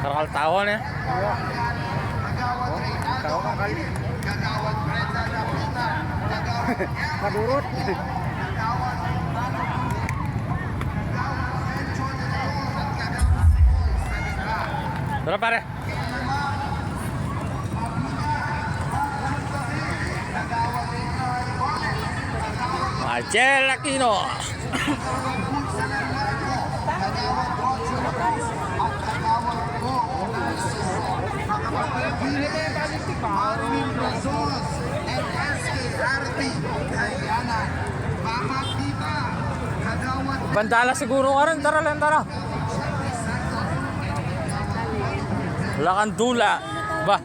Karakal-tawon eh. Madurot. Tara pare. Marcel Aquino. Marvin Brazos and SK Arti Kayanan. Mama Tita, Kagawad Bandala siguro ka rin. Tara lang, tara. Wala kang dula. Ba?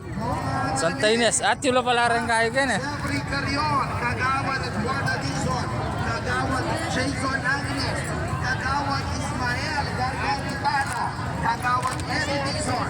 Santa Ines. At yun pala rin kaya kan eh. Jeffrey Carion, Kagawad Eduardo Dizon, Kagawad Jason Agnes, Kagawad Ismael Garganitano, Kagawad Eddie Dizon,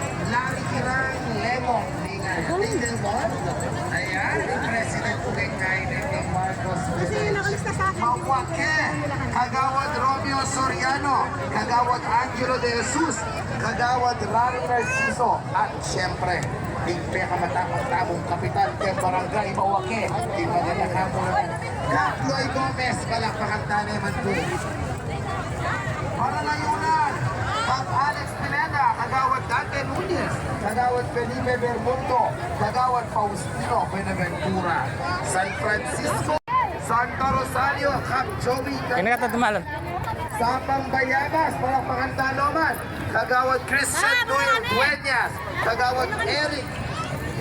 Larry Kirang, Lemon, Tingel Mon, ayan, yung President Kainin ng Marcos Village. Mawake, Kagawad Romeo Soriano, Kagawad Angelo de Jesus, Kagawad Rani Narciso, at syempre, yung pinakamatapang kapitan kay Barangay Mawake, yung magandang naman. Katloy Gomez, palakpakan tanay man po. Para layunan, Pag Alex Pineda, Kagawad Dante Nunez, Kagawad Felipe Bermundo, Kagawad Faustino Benaventura, San Francisco, Santa Rosario, Cap Joey Kaya ka tatumalan. Sapang Bayabas, palakpakan taloman. Kagawad Christian Noel Dueñas. Kagawad Eric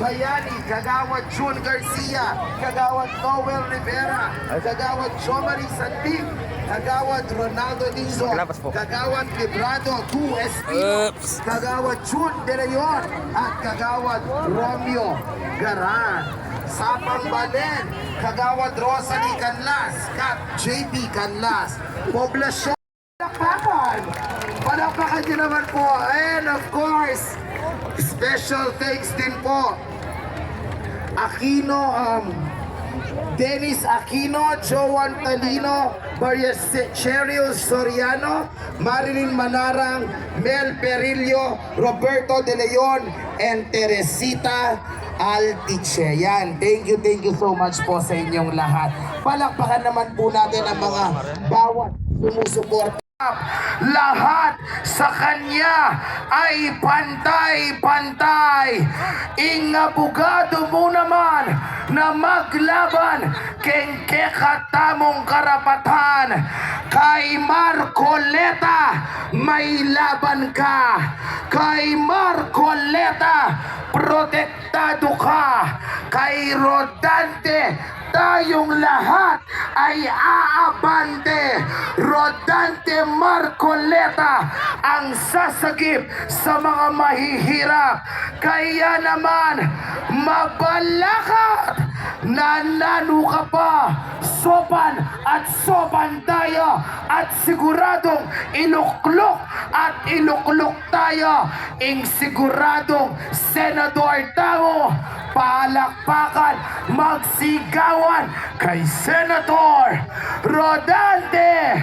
Bayani. Kagawad June Garcia. Kagawad Noel Rivera. Kagawad Jomari Santim. Kagawad Ronaldo Dizon. Kagawad Librado 2 Espino. Kagawad June De Leon. At Kagawad Romeo Garan. Sapang Balen. Kagawad Rosalie Canlas. Cap JP Canlas. Poblasyon. Palakpakan! Palakpakan nyo naman po. And of course, special thanks din po. Aquino, um, Dennis Aquino, Joan Talino, Maria Cherio Soriano, Marilyn Manarang, Mel Perillo, Roberto De Leon, and Teresita Altiche. Yan. Thank you, thank you so much po sa inyong lahat. Palakpakan naman po natin ang mga bawat sumusuporta. Lahat sa kanya ay pantay-pantay. Ingabugado mo naman na maglaban keng kekatamong karapatan. Kay Marcoleta, may laban ka. Kay Marcoleta, protektado ka. Kay Rodante, tayong lahat ay aabante. Rodante Marcoleta ang sasagip sa mga mahihirap. Kaya naman, mabalakat! Nanalo ka pa! Sopan at sopan tayo! At siguradong iluklok at iluklok tayo! Ing siguradong Senador Tamo! Palakpakan, magsigawan kay Senator Rodante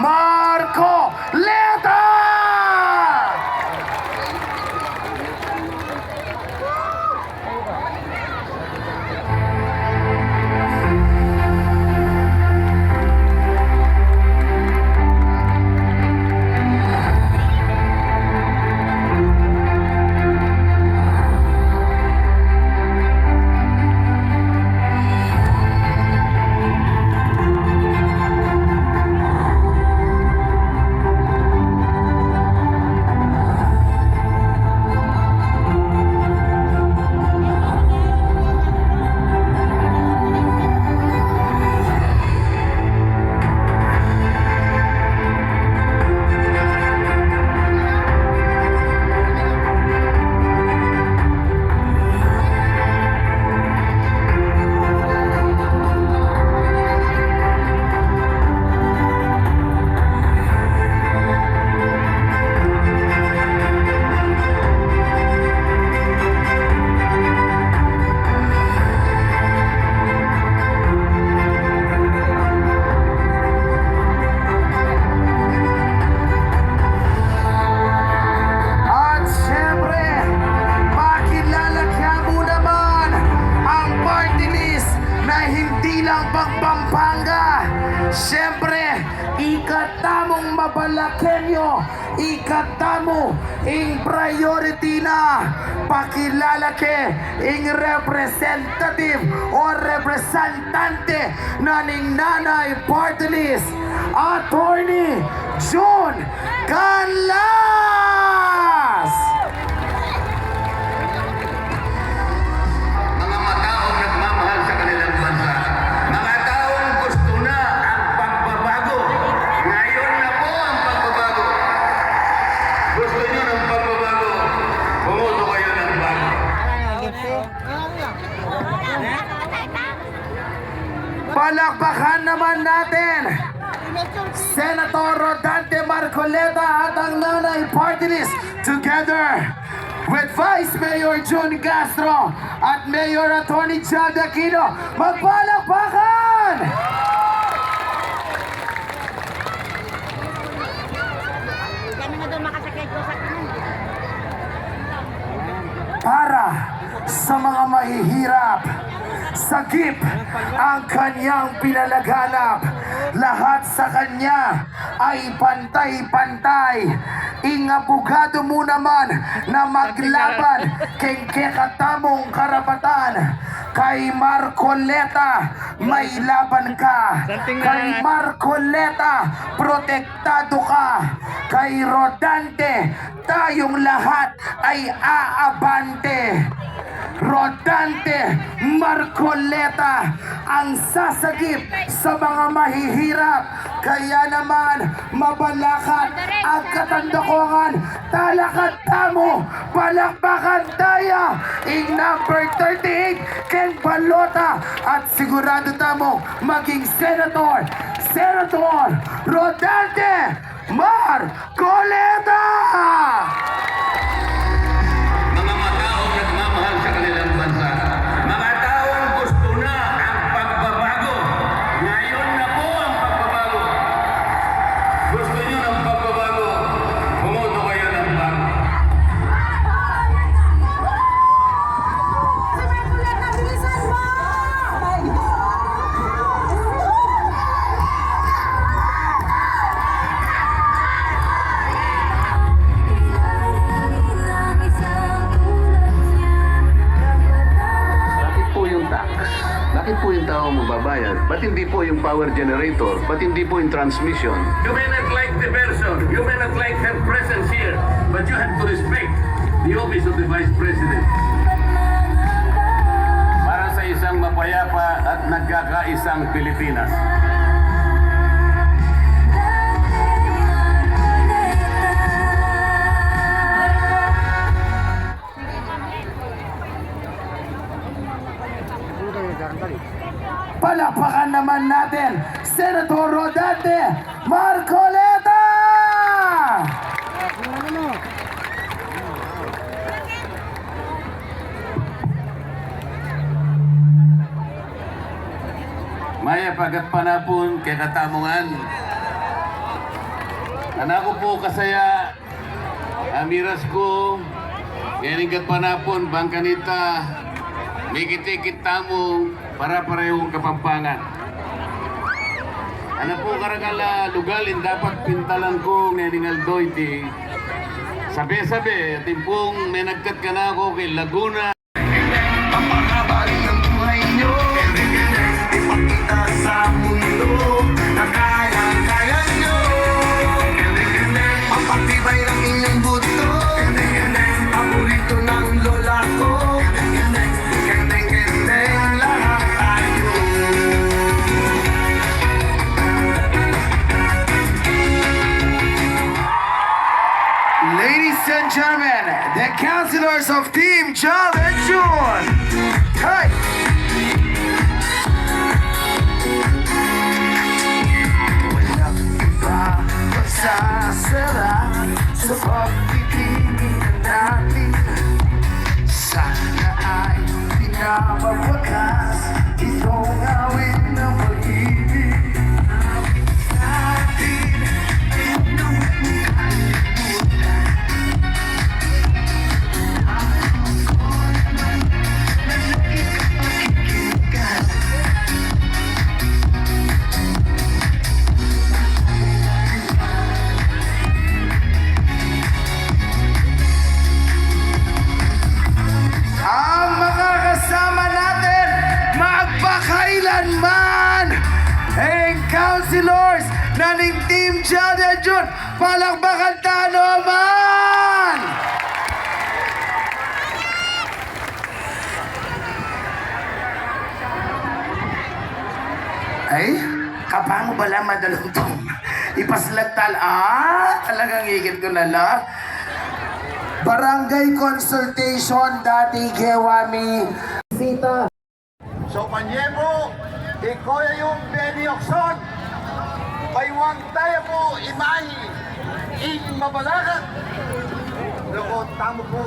Marco Leta! Ing priority na pakilala ke ing representative o representante na ning nanay party list, Attorney June Canlas! Marcoleta at ang nanay party list together with Vice Mayor June Castro at Mayor Attorney Chad Aquino. Magpalakpakan! Para sa mga mahihirap. Sagip ang kanyang pinalaganap. Lahat sa kanya ay pantay-pantay. Ingabugado mo naman na maglaban kay kekatamong karapatan. Kay Marcoleta, may laban ka. Kay Marcoleta, protektado ka. Kay Rodante, tayong lahat ay aabante. Rodante Marcoleta ang sasagip sa mga mahihirap. Kaya naman, mabalakat ang katandakuhan. Talakat tamo, palakpakan tayo. In number 38, Ken Balota. At sigurado tamo, maging senator, senator Rodante Marcoleta! Bakit po yung tao magbabayad? Ba't hindi po yung power generator? Ba't hindi po yung transmission? You may not like the person, you may not like her presence here, but you have to respect the office of the Vice President. Para sa isang mapayapa at nagkakaisang Pilipinas. Pagat panapon kay katamungan. Anako po kasaya amiras ko Yaning kat panapon bangkanita Mikiti-kit tamo para parehong kapampangan. Ano po karagala lugalin dapat pintalan ko ngayon aldoy ti sabi-sabi timpong may nagkat ka na ako kay Laguna of Team Jun! Palakbakan talo man! Ay, kapano ba lang madalutong? Ipaslattal, ah, talagang higit ko na la. Barangay Consultation, dati Gewami. Sita. So Panyemo, ikaw yung Benny Okson. Baywang tayo po imahi. In mabalagat. Loko, tamo po.